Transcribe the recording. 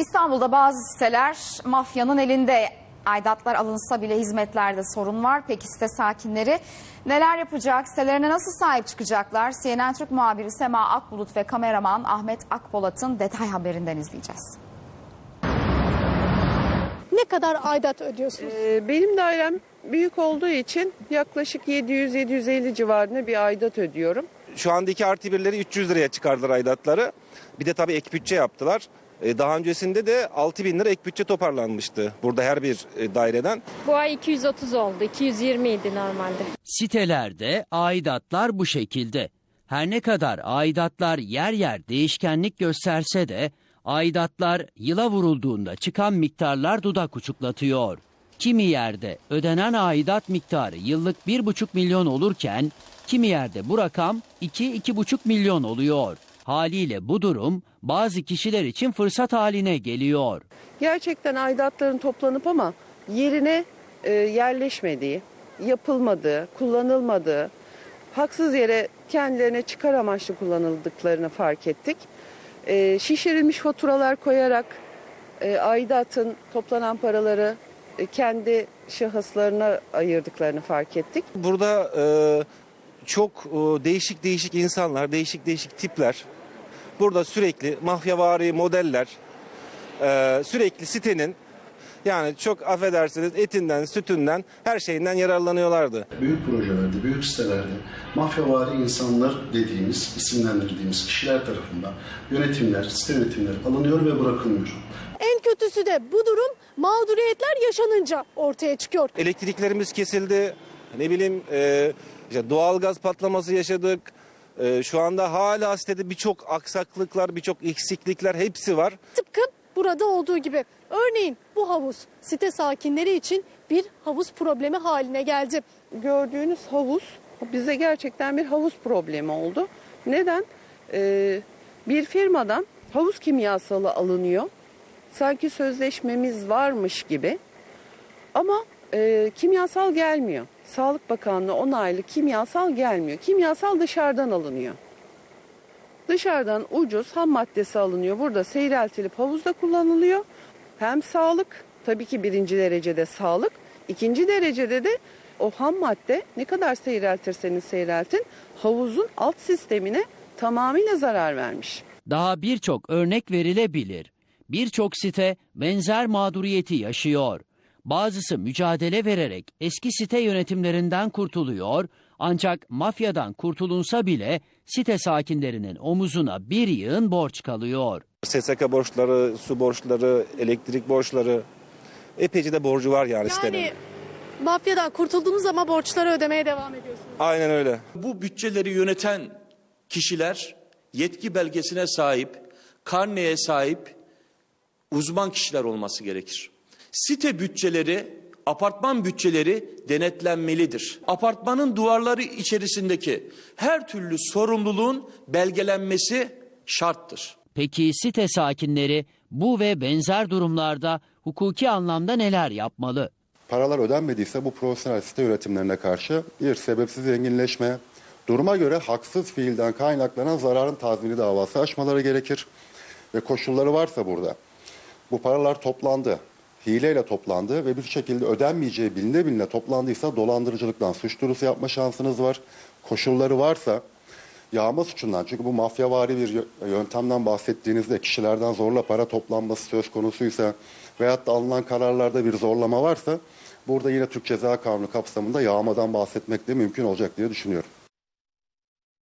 İstanbul'da bazı siteler mafyanın elinde. Aidatlar alınsa bile hizmetlerde sorun var. Peki site sakinleri neler yapacak? Sitelerine nasıl sahip çıkacaklar? CNN Türk muhabiri Sema Akbulut ve kameraman Ahmet Akpolat'ın detay haberinden izleyeceğiz. Ne kadar aidat ödüyorsunuz? Ee, Benim dairem büyük olduğu için yaklaşık 700-750 civarında bir aidat ödüyorum. Şu andaki artı birleri 300 liraya çıkardılar aidatları. Bir de tabii ek bütçe yaptılar. E, Daha öncesinde de 6 bin lira ek bütçe toparlanmıştı burada her bir e, daireden. Bu ay 230 oldu. 220 idi normalde. Sitelerde aidatlar bu şekilde. Her ne kadar aidatlar yer yer değişkenlik gösterse de aidatlar yıla vurulduğunda çıkan miktarlar dudak uçuklatıyor. Kimi yerde ödenen aidat miktarı yıllık 1,5 milyon olurken kimi yerde bu rakam 2-2,5 milyon oluyor. Haliyle bu durum bazı kişiler için fırsat haline geliyor. Gerçekten aidatların toplanıp ama yerine e, yerleşmediği, yapılmadığı, kullanılmadığı, haksız yere kendilerine çıkar amaçlı kullanıldıklarını fark ettik. E, şişirilmiş faturalar koyarak e, aidatın toplanan paraları e, kendi şahıslarına ayırdıklarını fark ettik. Burada e, çok e, değişik değişik insanlar, değişik değişik tipler. Burada sürekli mafyavari modeller, e, sürekli sitenin yani çok affedersiniz etinden, sütünden, her şeyinden yararlanıyorlardı. büyük projelerde, büyük sitelerde mafyavari insanlar dediğimiz, isimlendirdiğimiz kişiler tarafından yönetimler, site yönetimleri alınıyor ve bırakılmıyor. En kötüsü de bu durum mağduriyetler yaşanınca ortaya çıkıyor. Elektriklerimiz kesildi. Ne bileyim e, işte doğalgaz patlaması yaşadık. E, şu anda hala sitede birçok aksaklıklar, birçok eksiklikler hepsi var. Tıpkı burada olduğu gibi. Örneğin bu havuz site sakinleri için bir havuz problemi haline geldi. gördüğünüz havuz bize gerçekten bir havuz problemi oldu. Neden? Ee, bir firmadan havuz kimyasalı alınıyor. Sanki sözleşmemiz varmış gibi. Ama e, kimyasal gelmiyor. Sağlık Bakanlığı onaylı kimyasal gelmiyor. Kimyasal dışarıdan alınıyor. Dışarıdan ucuz ham maddesi alınıyor. Burada seyreltilip havuzda kullanılıyor. Hem sağlık, tabii ki birinci derecede sağlık. ikinci derecede de o ham madde ne kadar seyreltirseniz seyreltin havuzun alt sistemine tamamıyla zarar vermiş. Daha birçok örnek verilebilir. Birçok site benzer mağduriyeti yaşıyor. Bazısı mücadele vererek eski site yönetimlerinden kurtuluyor ancak mafyadan kurtulunsa bile site sakinlerinin omuzuna bir yığın borç kalıyor. SSK borçları, su borçları, elektrik borçları epeyce de borcu var yani, sitenin. Yani mafyadan kurtuldunuz ama borçları ödemeye devam ediyorsunuz. Aynen öyle. Bu bütçeleri yöneten kişiler yetki belgesine sahip, karneye sahip uzman kişiler olması gerekir. Site bütçeleri, apartman bütçeleri denetlenmelidir. Apartmanın duvarları içerisindeki her türlü sorumluluğun belgelenmesi şarttır. Peki site sakinleri bu ve benzer durumlarda hukuki anlamda neler yapmalı? paralar ödenmediyse bu profesyonel site yönetimlerine karşı bir sebepsiz zenginleşme, duruma göre haksız fiilden kaynaklanan zararın tazmini davası açmaları gerekir. Ve koşulları varsa burada bu paralar toplandı, hileyle toplandı ve bir şekilde ödenmeyeceği biline biline toplandıysa dolandırıcılıktan suç duyurusu yapma şansınız var. Koşulları varsa yağma suçundan çünkü bu mafyavari bir yö- yöntemden bahsettiğinizde kişilerden zorla para toplanması söz konusuysa veyahut da alınan kararlarda bir zorlama varsa burada yine Türk Ceza Kanunu kapsamında yağmadan bahsetmek de mümkün olacak diye düşünüyorum.